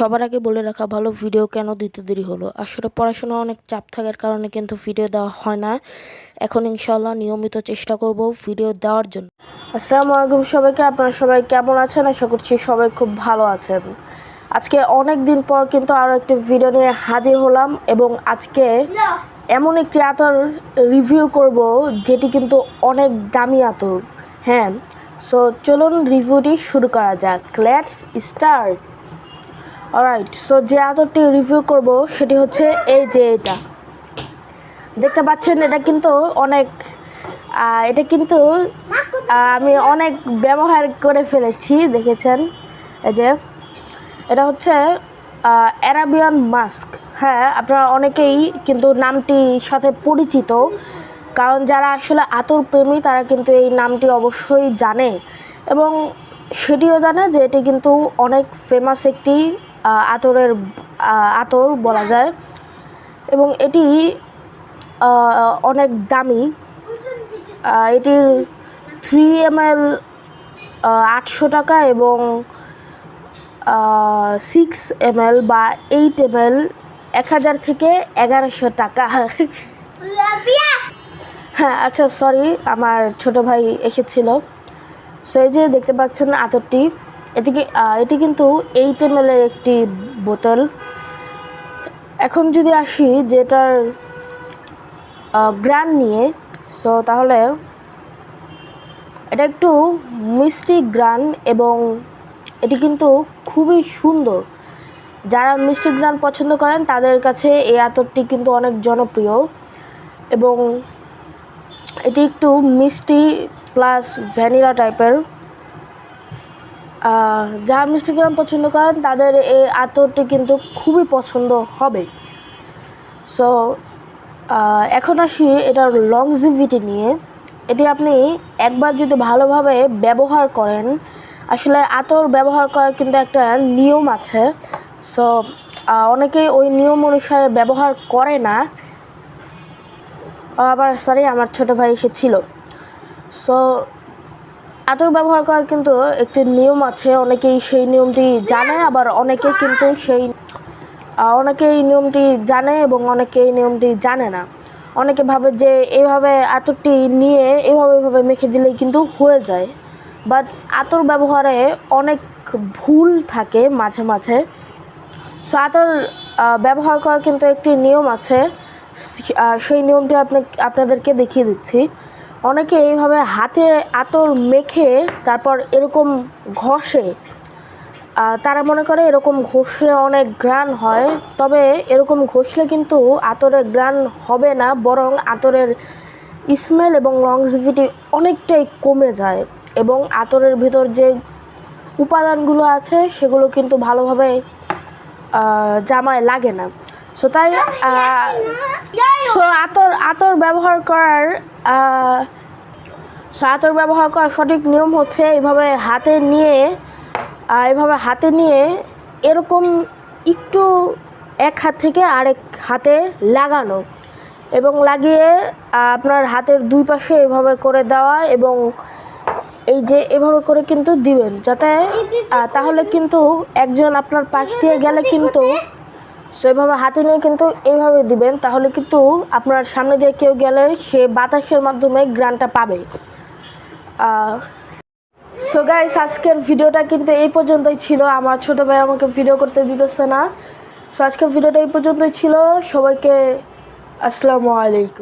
সবার আগে বলে রাখা, ভালো ভিডিও কেন দিতে দেরি হলো? আসলে পড়াশোনা অনেক চাপ থাকার কারণে কিন্তু ভিডিও দেওয়া হয় না। এখন ইনশাল্লাহ নিয়মিত চেষ্টা করব ভিডিও দেওয়ার জন্য। আসসালামু আলাইকুম সবাইকে, আপনারা সবাই কেমন আছেন? আশা করছি সবাই খুব ভালো আছেন। আজকে অনেক দিন পর কিন্তু আরও একটি ভিডিও নিয়ে হাজির হলাম এবং আজকে এমন একটি আতর রিভিউ করব যেটি কিন্তু অনেক দামি আতর। হ্যাঁ সো চলুন রিভিউটি শুরু করা যাক। লেটস স্টার্ট অলরাইট সো যে আতরটি রিভিউ করব সেটি হচ্ছে এই যে এটা। দেখতে পাচ্ছেন, এটা কিন্তু অনেক এটা কিন্তু আমি অনেক ব্যবহার করে ফেলেছি, দেখেছেন? এই যে, এটা হচ্ছে অ্যারাবিয়ান মাস্ক হ্যাঁ আপনারা অনেকেই কিন্তু নামটির সাথে পরিচিত, কারণ যারা আসলে আতর প্রেমী, তারা কিন্তু এই নামটি অবশ্যই জানে। এবং সেটিও জানে যে এটি কিন্তু অনেক ফেমাস একটি আতরের আতর বলা যায়। এবং এটি অনেক দামি। এটির থ্রি এম এল আটশো টাকা এবং সিক্স এম এল বা এইট এম এল এক হাজার থেকে এগারোশো টাকা। হ্যাঁ আচ্ছা সরি আমার ছোট ভাই এসেছিল। সো এই যে দেখতে পাচ্ছেন আতরটি এটি কি- এটি কিন্তু এইট এম এর একটি বোতল। এখন যদি আসি যেটার গ্রান নিয়ে সো তাহলে এটা একটু মিষ্টি গ্রান এবং এটি কিন্তু খুবই সুন্দর। যারা মিষ্টি গ্রান পছন্দ করেন, তাদের কাছে এই আতরটি কিন্তু অনেক জনপ্রিয় এবং এটি একটু মিষ্টি প্লাস ভ্যানিলা টাইপের। আহ, যারা মিষ্টি গ্রাম পছন্দ করেন তাদের এই আতরটি কিন্তু খুবই পছন্দ হবে। সো এখন আসি এটার লংজিভিটি নিয়ে। এটি আপনি একবার যদি ভালোভাবে ব্যবহার করেন আসলে আতর ব্যবহার করার কিন্তু একটা নিয়ম আছে। সো অনেকেই ওই নিয়ম অনুসারে ব্যবহার করে না। আবার সরি আমার ছোট ভাই এসেছিল সো আতর ব্যবহার করার কিন্তু একটি নিয়ম আছে। অনেকেই সেই নিয়মটি জানে, আবার অনেকে কিন্তু সেই অনেকে এই নিয়মটি জানে এবং অনেকে এই নিয়মটি জানে না। অনেকে ভাবে যে এইভাবে আতরটি নিয়ে এভাবে এভাবে মেখে দিলেই কিন্তু হয়ে যায়। বাট আতর ব্যবহারে অনেক ভুল থাকে মাঝে মাঝে। সো আতর ব্যবহার করার কিন্তু একটি নিয়ম আছে। সেই নিয়মটি আপনি, আপনাদেরকে দেখিয়ে দিচ্ছি। অনেকে এইভাবে হাতে আতর মেখে তারপর এরকম ঘষে তারা মনে করে এরকম ঘষলে অনেক গ্রান হয়, তবে এরকম ঘষলে কিন্তু আতরের গ্রান হবে না, বরং আতরের স্মেল এবং লংজিভিটি অনেকটাই কমে যায় এবং আতরের ভিতর যে উপাদানগুলো আছে সেগুলো কিন্তু ভালোভাবে জামায় লাগে না। সো তাই সো আতর আতর ব্যবহার করার সো আতর ব্যবহার করার সঠিক নিয়ম হচ্ছে এইভাবে হাতে নিয়ে আহ, এভাবে হাতে নিয়ে এরকম একটু এক হাত থেকে আরেক হাতে লাগানো এবং লাগিয়ে আপনার হাতের দুই পাশে এভাবে করে দেওয়া এবং এই যে এভাবে করে কিন্তু দিবেন যাতে তাহলে কিন্তু একজন আপনার পাশ দিয়ে গেলে কিন্তু সেভাবে হাতে নিয়ে কিন্তু এইভাবে দিবেন, তাহলে কিন্তু আপনার সামনে দিয়ে কেউ গেলে সে বাতাসের মাধ্যমে গ্রানটা পাবে। সো গাইস আজকের ভিডিওটা কিন্তু এই পর্যন্তই ছিল। আমার ছোটো ভাই আমাকে ভিডিও করতে দিতেছে না। সো আজকের ভিডিওটা এই পর্যন্তই ছিল। সবাইকে আসসালামু আলাইকুম।